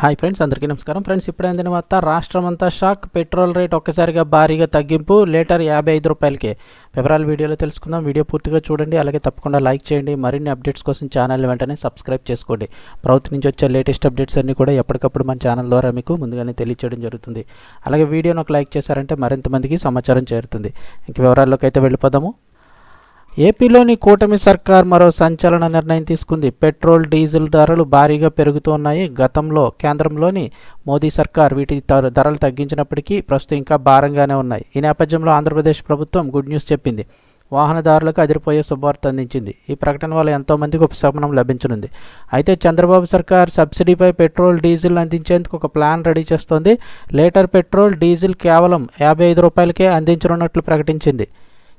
Hi friends అందరికీ నమస్కారం. Friends ఇప్పుడు అందిన వార్త రాష్ట్రం అంతా షాక్ పెట్రోల్ రేట్ ఒక్కసారిగా భారీగా తగ్గింపు లీటర్ యాభై ఐదు రూపాయలకే. వివరాలు వీడియోలో తెలుసుకుందాం. వీడియో పూర్తిగా చూడండి అలాగే తప్పకుండా లైక్ చేయండి. మరిన్ని అప్డేట్స్ కోసం ఛానల్ వెంటనే సబ్స్క్రైబ్ చేసుకోండి. ప్రభుత్వం నుంచి వచ్చే లేటెస్ట్ అప్డేట్స్ అన్నీ కూడా ఎప్పటికప్పుడు మన ఛానల్ ద్వారా మీకు ముందుగానే తెలియచేయడం జరుగుతుంది. అలాగే వీడియోను ఒక లైక్ చేశారంటే మరింత మందికి సమాచారం చేరుతుంది. ఇంక వివరాల్లోకి అయితే వెళ్ళిపోదాము. ఏపీలోని కూటమి సర్కార్ మరో సంచలన నిర్ణయం తీసుకుంది. పెట్రోల్ డీజిల్ ధరలు భారీగా పెరుగుతున్నాయి గతంలో కేంద్రంలోని మోదీ సర్కార్ వీటి ధరలు తగ్గించినప్పటికీ ప్రస్తుతం ఇంకా భారంగానే ఉన్నాయి. ఈ నేపథ్యంలో ఆంధ్రప్రదేశ్ ప్రభుత్వం గుడ్ న్యూస్ చెప్పింది. వాహనదారులకు అదిరిపోయే శుభవార్త అందించింది. ఈ ప్రకటన వల్ల ఎంతోమందికి ఉపశమనం లభించనుంది. అయితే చంద్రబాబు సర్కార్ సబ్సిడీపై పెట్రోల్ డీజిల్ అందించేందుకు ఒక ప్లాన్ రెడీ చేస్తోంది. లీటర్ పెట్రోల్ డీజిల్ కేవలం యాభై ఐదు రూపాయలకే అందించనున్నట్లు ప్రకటించింది.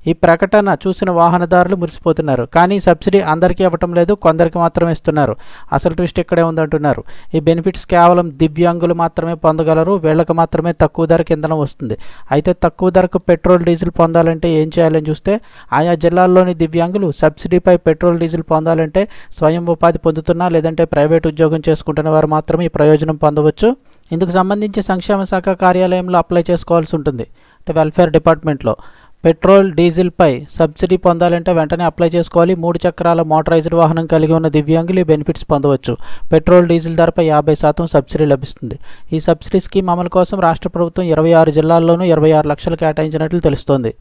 ఈ ప్రకటన చూసిన వాహనదారులు మురిసిపోతున్నారు. కానీ సబ్సిడీ అందరికీ ఇవ్వటం లేదు కొందరికి మాత్రమే ఇస్తున్నారు. అసలు ట్విస్ట్ ఇక్కడే ఉందంటున్నారు. ఈ బెనిఫిట్స్ కేవలం దివ్యాంగులు మాత్రమే పొందగలరు వీళ్ళకి మాత్రమే తక్కువ ధరకు ఇంధనం వస్తుంది. అయితే తక్కువ ధరకు పెట్రోల్ డీజిల్ పొందాలంటే ఏం చేయాలని చూస్తే ఆయా జిల్లాల్లోని దివ్యాంగులు సబ్సిడీపై పెట్రోల్ డీజిల్ పొందాలంటే స్వయం ఉపాధి పొందుతున్నా లేదంటే ప్రైవేట్ ఉద్యోగం చేసుకుంటున్న వారు మాత్రమే ఈ ప్రయోజనం పొందవచ్చు. ఇందుకు సంబంధించి సంక్షేమ శాఖ కార్యాలయంలో అప్లై చేసుకోవాల్సి ఉంటుంది. అంటే వెల్ఫేర్ డిపార్ట్మెంట్లో. పెట్రోల్ డీజిల్పై సబ్సిడీ పొందాలంటే వెంటనే అప్లై చేసుకోవాలి. మూడు చక్రాల మోటరైజ్డ్ వాహనం కలిగి ఉన్న దివ్యాంగులు ఈ బెనిఫిట్స్ పొందవచ్చు. పెట్రోల్ డీజిల్ ధరపై యాభై శాతం సబ్సిడీ లభిస్తుంది. ఈ సబ్సిడీ స్కీమ్ అమలు కోసం రాష్ట్ర ప్రభుత్వం ఇరవై ఆరు జిల్లాల్లోనూ ఇరవై ఆరు లక్షలు కేటాయించినట్లు తెలుస్తోంది.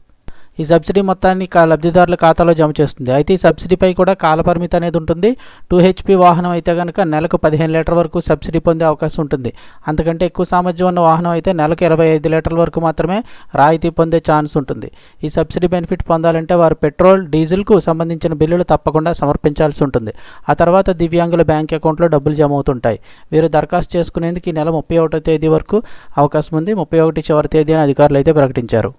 ఈ సబ్సిడీ మొత్తాన్ని లబ్ధిదారుల ఖాతాలో జమ చేస్తుంది. అయితే ఈ సబ్సిడీపై కూడా కాలపరిమితి అనేది ఉంటుంది. టూ హెచ్పి వాహనం అయితే కనుక నెలకు పదిహేను లీటర్ వరకు సబ్సిడీ పొందే అవకాశం ఉంటుంది. అంతకంటే ఎక్కువ సామర్థ్యం ఉన్న వాహనం అయితే నెలకు ఇరవై ఐదు లీటర్ల వరకు మాత్రమే రాయితీ పొందే ఛాన్స్ ఉంటుంది. ఈ సబ్సిడీ బెనిఫిట్ పొందాలంటే వారు పెట్రోల్ డీజిల్కు సంబంధించిన బిల్లులు తప్పకుండా సమర్పించాల్సి ఉంటుంది. ఆ తర్వాత దివ్యాంగుల బ్యాంక్ అకౌంట్లో డబ్బులు జమ అవుతుంటాయి. వీరు దరఖాస్తు చేసుకునేందుకు ఈ నెల ముప్పై ఒకటో తేదీ వరకు అవకాశం ఉంది. ముప్పై ఒకటి చివరి తేదీ అని అధికారులు అయితే ప్రకటించారు.